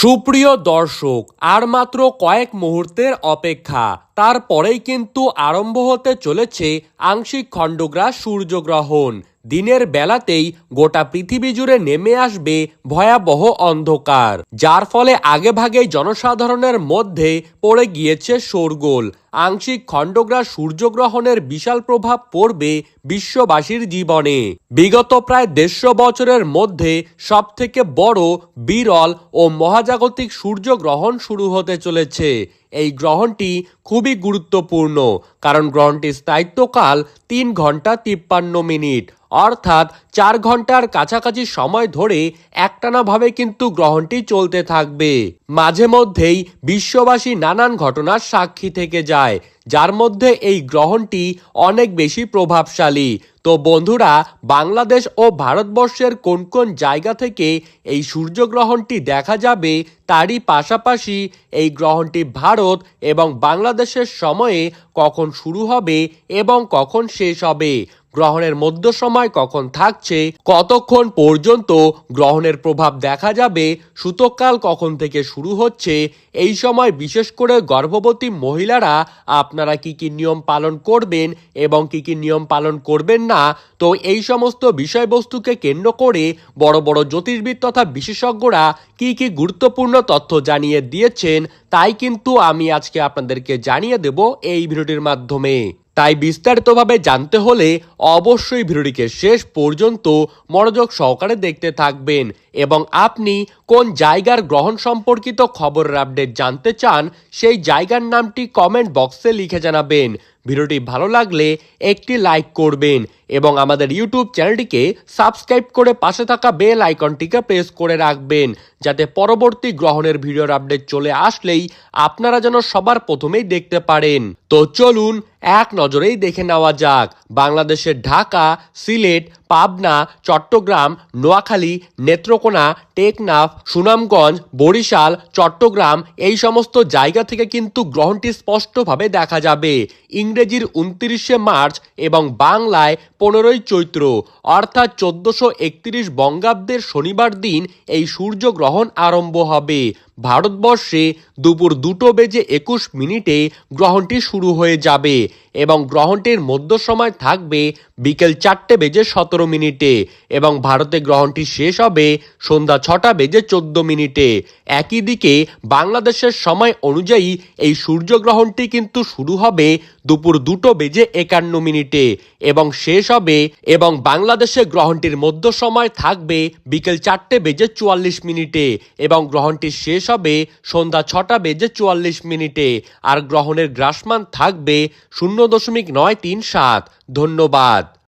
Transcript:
সুপ্রিয় দর্শক, আর মাত্র কয়েক মুহূর্তের অপেক্ষা। তারপরেই কিন্তু আরম্ভ হতে চলেছে আংশিক খণ্ডগ্রাস সূর্যগ্রহণ। দিনের বেলাতেই গোটা পৃথিবী জুড়ে নেমে আসবে ভয়াবহ অন্ধকার, যার ফলে আগেভাগেই জনসাধারণের মধ্যে পড়ে গিয়েছে শোরগোল। আংশিক খণ্ডগ্রাস সূর্যগ্রহণের বিশাল প্রভাব পড়বে বিশ্ববাসীর জীবনে। বিগত প্রায় দেড়শো বছরের মধ্যে সবথেকে বড়, বিরল ও মহাজাগতিক সূর্যগ্রহণ শুরু হতে চলেছে। এই গ্রহণটি খুবই গুরুত্বপূর্ণ কারণ গ্রহণটির স্থায়িত্বকাল তিন ঘণ্টা তিপ্পান্ন মিনিট অর্থাৎ চার ঘণ্টার কাছাকাছি সময় ধরে একটানাভাবে কিন্তু গ্রহণটি চলতে থাকবে। মাঝে মধ্যেই বিশ্ববাসী নানান ঘটনার সাক্ষী থেকে যায়, যার মধ্যে এই গ্রহণটি অনেক বেশি প্রভাবশালী। তো বন্ধুরা, বাংলাদেশ ও ভারতবর্ষের কোন কোন জায়গা থেকে এই সূর্যগ্রহণটি দেখা যাবে, তারই পাশাপাশি এই গ্রহণটি ভারত এবং বাংলাদেশের সময়ে কখন শুরু হবে এবং কখন শেষ হবে? গ্রহণের মধ্য সময় কখন থাকছে, কতক্ষণ পর্যন্ত গ্রহণের প্রভাব দেখা যাবে সূতককাল কখন থেকে শুরু হচ্ছে, এই সময় বিশেষ করে গর্ভবতী মহিলারা আপনারা কি কি নিয়ম পালন করবেন এবং কি কি নিয়ম পালন করবেন না, তো এই সমস্ত বিষয়বস্তুকে কেন্দ্র করে বড় বড় জ্যোতির্বিদ তথা বিশেষজ্ঞরা কি কি গুরুত্বপূর্ণ তথ্য জানিয়ে দিয়েছেন তাই কিন্তু আমি আজকে আপনাদেরকে জানিয়ে দেব এই ভিডিওটির মাধ্যমে। তাই বিস্তারিতভাবে জানতে হলে অবশ্যই ভিডিওটিকে শেষ পর্যন্ত মনোযোগ সহকারে দেখতে থাকবেন। এবং আপনি কোন জায়গার গ্রহণ সম্পর্কিত খবরের আপডেট জানতে চান, সেই জায়গার নামটি কমেন্ট বক্সে লিখে জানাবেন। ভিডিওটি ভালো লাগলে একটি লাইক করবেন এবং আমাদের ইউটিউব চ্যানেলটিকে সাবস্ক্রাইব করে পাশে থাকা বেল আইকনটিকে প্রেস করে রাখবেন, যাতে পরবর্তী গ্রহণের ভিডিওর আপডেট চলে আসলেই আপনারা যেন সবার প্রথমেই দেখতে পারেন। তো চলুন এক নজরেই দেখে নেওয়া যাক, বাংলাদেশের ঢাকা, সিলেট, পাবনা, চট্টগ্রাম, নোয়াখালী, নেত্রকোনা, টেকনাফ, সুনামগঞ্জ, বরিশাল, চট্টগ্রাম এই সমস্ত জায়গা থেকে কিন্তু গ্রহণটি স্পষ্টভাবে দেখা যাবে। ইংরেজির উনত্রিশে মার্চ এবং বাংলায় পনেরোই চৈত্র, অর্থাৎ চোদ্দশো একত্রিশ বঙ্গাব্দের শনিবার দিন এই সূর্যগ্রহণ আরম্ভ হবে। ভারতবর্ষে দুপুর দুটো বেজে একুশ মিনিটে গ্রহণটি শুরু হয়ে যাবে। এবং গ্রহণটির মধ্য সময় থাকবে বিকেল চারটে বেজে সতেরো মিনিটে এবং ভারতে গ্রহণটি শেষ হবে সন্ধ্যা ছটা বেজে চোদ্দ মিনিটে। একই দিকে বাংলাদেশের সময় অনুযায়ী এই সূর্যগ্রহণটি কিন্তু শুরু হবে দুপুর দুটো বেজে একান্ন মিনিটে এবং শেষ হবে এবং বাংলাদেশে গ্রহণটির মধ্য সময় থাকবে বিকেল চারটে বেজে চুয়াল্লিশ মিনিটে এবং গ্রহণটি শেষ হবে সন্ধ্যা ছটা বেজে চুয়াল্লিশ মিনিটে। আর গ্রহণের গ্রাসমান থাকবে শূন্য দশমিক নয় তিন সাত। ধন্যবাদ।